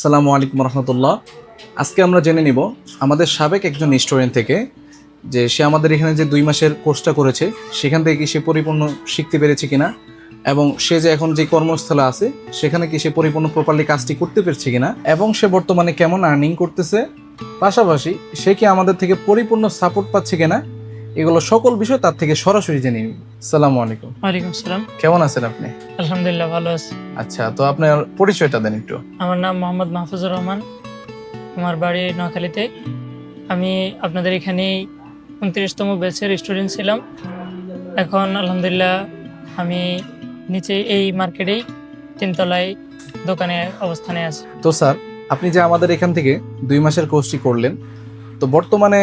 সালামু আলাইকুম রহমতুল্লাহ। আজকে আমরা জেনে নিব আমাদের সাবেক একজন স্টুডেন্ট থেকে যে সে আমাদের এখানে যে দুই মাসের কোর্সটা করেছে, সেখান থেকে কি সে পরিপূর্ণ শিখতে পেরেছে কিনা এবং সে যে এখন যে কর্মস্থলে আছে, সেখানে কি সে পরিপূর্ণ প্রপারলি কাজটি করতে পেরেছে কিনা এবং সে বর্তমানে কেমন আর্নিং করতেছে? পাশাপাশি সে কি আমাদের থেকে পরিপূর্ণ সাপোর্ট পাচ্ছে কিনা? এগুলো সকল বিষয় তার থেকে সরাসরি জেনে নিব সালামু আলাইকুম। ওয়ালাইকুম সালাম কেমন আছেন আপনি? আলহামদুলিল্লাহ ভালো আছি। আচ্ছা তো আপনার পরিচয়টা দেন একটু। আমার নাম মোহাম্মদ মাহফুজুর রহমান। আমার বাড়ি নোয়াখালীতে। আমি আপনাদের এখানে উনত্রিশতম ব্যাচের স্টুডেন্ট ছিলাম। এখন আলহামদুলিল্লাহ আমি নিচে এই মার্কেটেই তিনতলায় দোকানে অবস্থানে আছি। তো স্যার আপনি যে আমাদের এখান থেকে দুই মাসের কোর্সটি করলেন তো বর্তমানে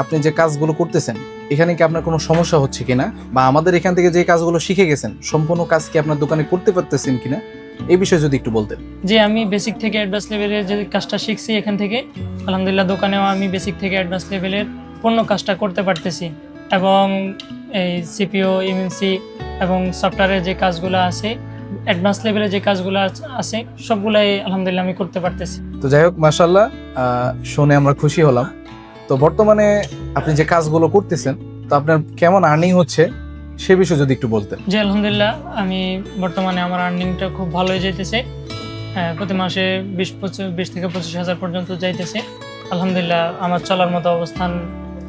আপনি যে কাজগুলো করতেছেন এখানে কি আপনার কোনো সমস্যা হচ্ছে কিনা? বা আমাদের এখান থেকে যে কাজগুলো শিখে গেছেন সম্পূর্ণ কাজ কি আপনার দোকানে করতে পারতেছেন কিনা? এই বিষয়ে যদি একটু বলতেন। যে আমি বেসিক থেকে অ্যাডভান্স লেভেলের যে কাজটা শিখছি এখান থেকে আলহামদুলিল্লাহ দোকানেও আমি বেসিক থেকে অ্যাডভান্স লেভেলের পূর্ণ কাজটা করতে পারতেছি। এবং এই সিপিও এমএনসি এবং সফটওয়্যারের যে কাজগুলো আছে অ্যাডভান্স লেভেলে যে কাজগুলো আছ- আছে সবগুলাই আলহামদুলিল্লাহ আমি করতে পারতেছি। তো যাই হোক মাসাল্লাহ শুনে আমরা খুশি হলাম। তো বর্তমানে আপনি যে কাজগুলো করতেছেন তো আপনার কেমন আর্নিং হচ্ছে সে বিষয়ে যদি একটু বলতেন। যে আলহামদুলিল্লাহ। আমি বর্তমানে আমার আর্নিংটা খুব ভালোই যাইতেছে। হ্যাঁ, প্রতি মাসে বিশ পঁচিশ বিশ থেকে পঁচিশ হাজার পর্যন্ত যাইতেছে। আলহামদুলিল্লাহ আমার চলার মতো অবস্থান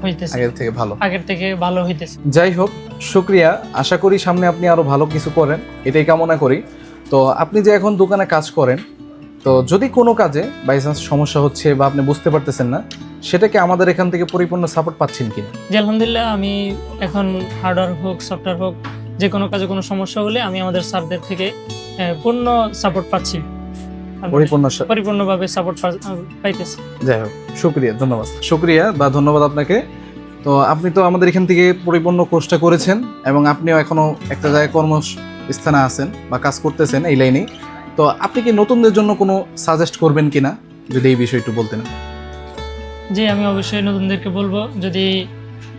হইতেছে। আগের থেকে ভালো। আগের থেকে ভালো হইতেছে। যাই হোক শুক্রিয়া। আশা করি সামনে আপনি আরও ভালো কিছু করেন। এটাই কামনা করি। তো আপনি যে এখন দোকানে কাজ করেন তো যদি কোনো কাজে বাই চান্স সমস্যা হচ্ছে বা আপনি বুঝতে পারতেছেন না সেটাকে আমাদের এখান থেকে পরিপূর্ণ সাপোর্ট পাচ্ছেন কিনা? যে আলহামদুলিল্লাহ আমি এখন হার্ডওয়্যার হোক সফটওয়্যার হোক যে কোনো কাজে কোনো সমস্যা হলে আমি আমাদের স্যারদের থেকে পূর্ণ সাপোর্ট পাচ্ছি। পরিপূর্ণ পরিপূর্ণভাবে সাপোর্ট পাইতেছি। যাই হোক শুক্রিয়া ধন্যবাদ। শুক্রিয়া বা ধন্যবাদ আপনাকে। তো আপনি তো আমাদের এখান থেকে পরিপূর্ণ কোর্সটা করেছেন এবং আপনিও এখনও একটা জায়গায় কর্মস্থানে আছেন বা কাজ করতেছেন এই লাইনেই। তো আপনি কি নতুনদের জন্য কোনো সাজেস্ট করবেন কিনা? যদি এই বিষয়ে একটু বলতেন। যে আমি অবশ্যই নতুনদেরকে বলব, যদি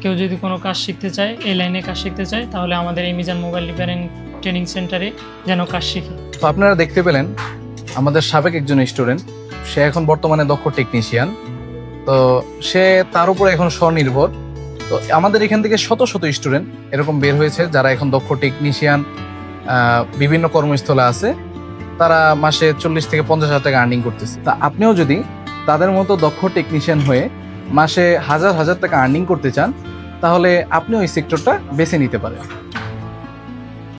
কেউ যদি কোনো কাজ শিখতে চায়, এই লাইনে কাজ শিখতে চায়, তাহলে আমাদের এই মিজান মোবাইল রিপেয়ারিং ট্রেনিং সেন্টারে যেন কাজ শিখে। তো আপনারা দেখতে পেলেন, আমাদের সাবেক একজন স্টুডেন্ট, সে এখন বর্তমানে দক্ষ টেকনিশিয়ান। তো সে তার উপরে এখন স্বনির্ভর। তো আমাদের এখান থেকে শত শত স্টুডেন্ট এরকম বের হয়েছে, যারা এখন দক্ষ টেকনিশিয়ান বিভিন্ন কর্মস্থলে আছে। তারা মাসে চল্লিশ থেকে পঞ্চাশ হাজার টাকা আর্নিং করতেছে। তা আপনিও যদি তাদের মতো দক্ষ টেকনিশিয়ান হয়ে মাসে হাজার হাজার টাকা আর্নিং করতে চান, তাহলে আপনি ওই সেক্টরটা বেছে নিতে পারেন।